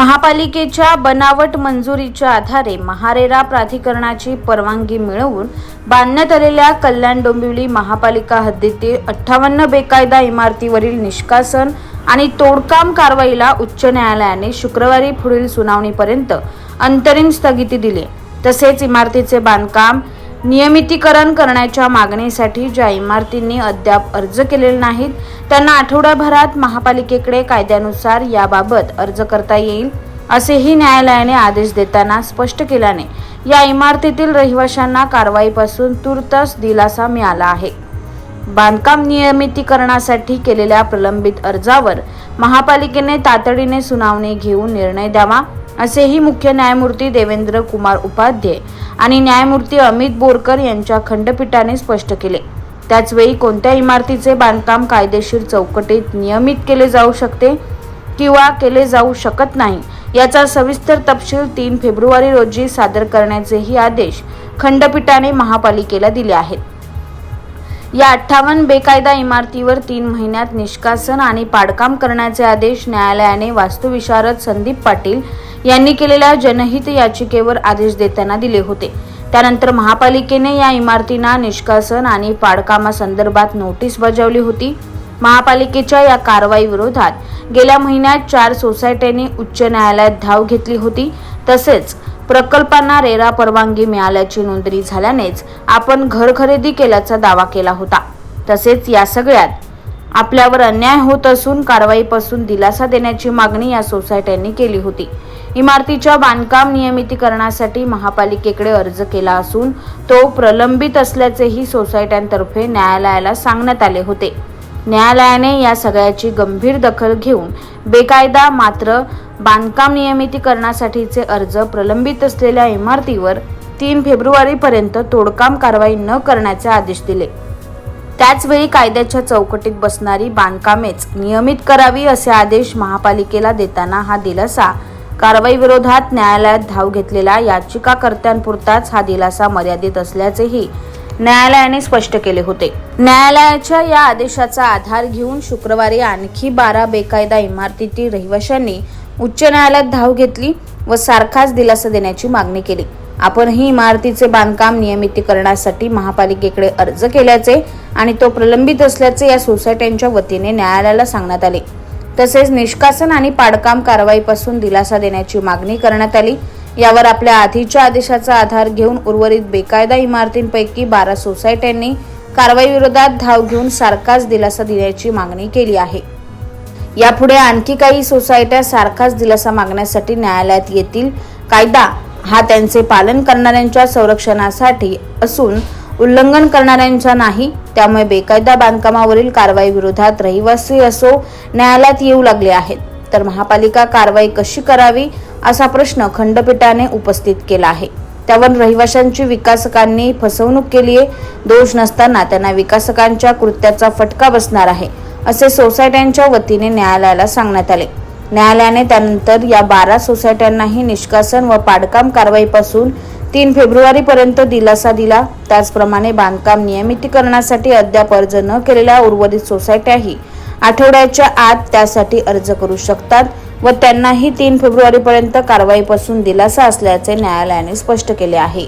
महापालिकेच्या बनावट मंजुरीच्या आधारे महारेरा प्राधिकरणाची परवानगी मिळवून बांधण्यात आलेल्या कल्याण डोंबिवली महापालिका हद्दीतील अठ्ठावन्न बेकायदा इमारतीवरील निष्कासन आणि तोडकाम कारवाईला उच्च न्यायालयाने शुक्रवारी पुढील सुनावणीपर्यंत अंतरिम स्थगिती दिली. तसेच इमारतीचे बांधकाम नियमितीकरण करण्याच्या मागणीसाठी ज्या इमारतींनी अद्याप अर्ज केलेले नाहीत त्यांना आठवड्याभरात महापालिकेकडे कायद्यानुसार याबाबत अर्ज करता येईल असेही न्यायालयाने आदेश देताना स्पष्ट केल्याने या इमारतीतील रहिवाशांना कारवाईपासून तूर्तच दिलासा मिळाला आहे. बांधकाम नियमितीकरणासाठी केलेल्या प्रलंबित अर्जावर महापालिकेने तातडीने सुनावणी घेऊन निर्णय द्यावा असेही मुख्य न्यायमूर्ती देवेंद्र कुमार उपाध्याय आणि न्यायमूर्ती अमित बोरकर यांच्या खंडपीठाने स्पष्ट केले. त्याचवेळी कोणत्या इमारतीचे बांधकाम कायदेशीर चौकटीत नियमित केले जाऊ शकते किंवा केले जाऊ शकत नाही याचा सविस्तर तपशील तीन फेब्रुवारी रोजी सादर करण्याचेही आदेश खंडपीठाने महापालिकेला दिले आहेत. या अठ्ठावन्न बेकायदा इमारतीवर तीन महिन्यात निष्कासन आणि पाडकाम करण्याचे आदेश न्यायालयाने वास्तुविशारद संदीप पाटील यांनी केलेल्या जनहित याचिकेवर आदेश देताना दिले होते. त्यानंतर महापालिकेने या इमारतींना निष्कासन आणि पाडकामासंदर्भात नोटीस बजावली होती. महापालिकेच्या या कारवाई विरोधात गेल्या महिन्यात चार सोसायट्यांनी उच्च न्यायालयात धाव घेतली होती. तसेच प्रकल्पांना रेरा परवानगी मिळाल्याची नोंदणी झाल्यानेच आपण घर खरेदी केल्याचा दावा केला होता. तसेच या सगळ्यात आपल्यावर अन्याय होत असून कारवाईपासून दिलासा देण्याची मागणी या सोसायट्यांनी केली होती. इमारतीच्या बांधकाम नियमितीकरणासाठी महापालिकेकडे अर्ज केला असून तो प्रलंबित असल्याचेही सोसायट्यांतर्फे न्यायालयाला सांगण्यात आले होते. न्यायालयाने या सगळ्याची गंभीर दखल घेऊन बेकायदा मात्र बांधकाम नियमितीकरणासाठीचे अर्ज प्रलंबित असलेल्या इमारतीवर तीन फेब्रुवारीपर्यंत तोडकाम कारवाई न करण्याचे आदेश दिले. त्याचवेळी कायद्याच्या चौकटीत बसणारी बांधकामेच नियमित करावी असे आदेश महापालिकेला देताना हा दिलासा कारवाई विरोधात न्यायालयात धाव घेतलेल्या याचिकाकर्त्यांपुरताच हा दिलासा मर्यादित असल्याचेही न्यायालयाने स्पष्ट केले होते. न्यायालयाच्या या आदेशाचा आधार घेऊन शुक्रवारी आणखी बारा बेकायदा इमारतीतील रहिवाशांनी उच्च न्यायालयात धाव घेतली व सारखाच दिलासा देण्याची मागणी केली. आपण ही इमारतीचे बांधकाम नियमितीकरणासाठी महापालिकेकडे अर्ज केल्याचे आणि तो प्रलंबित असल्याचे या सोसायट्यांच्या वतीने न्यायालयाला सांगण्यात आले. तसेच निष्कासन आणि पाडकाम कारवाईपासून दिलासा देण्याची मागणी करण्यात आली. यावर आपल्या आधीच्या आदेशाचा आधार घेऊन उर्वरित बेकायदा इमारतींपैकी बारा सोसायट्यांनी कारवाई विरोधात धाव घेऊन सारखाच दिलासा देण्याची मागणी केली आहे. यापुढे आणखी काही सोसायट्या सारखाच दिलासा मागण्यासाठी न्यायालयात येतील. कायदा हा त्यांचे पालन करणाऱ्यांच्या संरक्षणासाठी असून उल्लंघन करणाऱ्यांचा नाही. त्यामुळे बेकायदा बांधकामावरील कारवाई विरोधात रहिवासी असो न्यायालयात येऊ लागले आहेत. तर महापालिका कारवाई कशी करावी असा प्रश्न खंडपीठाने उपस्थित केला आहे. त्यावर रहिवाशांची विकासकांनी फसवणूक केली आहे दोष नसताना त्यांना विकासकांच्या कृत्याचा फटका बसणार आहे. असे सोसायट्यांच्या वतीने न्यायालयाला सांगण्यात आले. न्यायालयाने त्यानंतर या बारा सोसायट्यांनाही निष्कासन व पाडकाम कारवाईपासून तीन फेब्रुवारीपर्यंत दिलासा दिला. त्याचप्रमाणे बांधकाम नियमितीकरणासाठी अद्याप अर्ज न केलेल्या उर्वरित सोसायट्याही आठवड्याच्या आत त्यासाठी अर्ज करू शकतात व त्यांनाही तीन फेब्रुवारीपर्यंत कारवाईपासून दिलासा असल्याचे न्यायालयाने स्पष्ट केले आहे.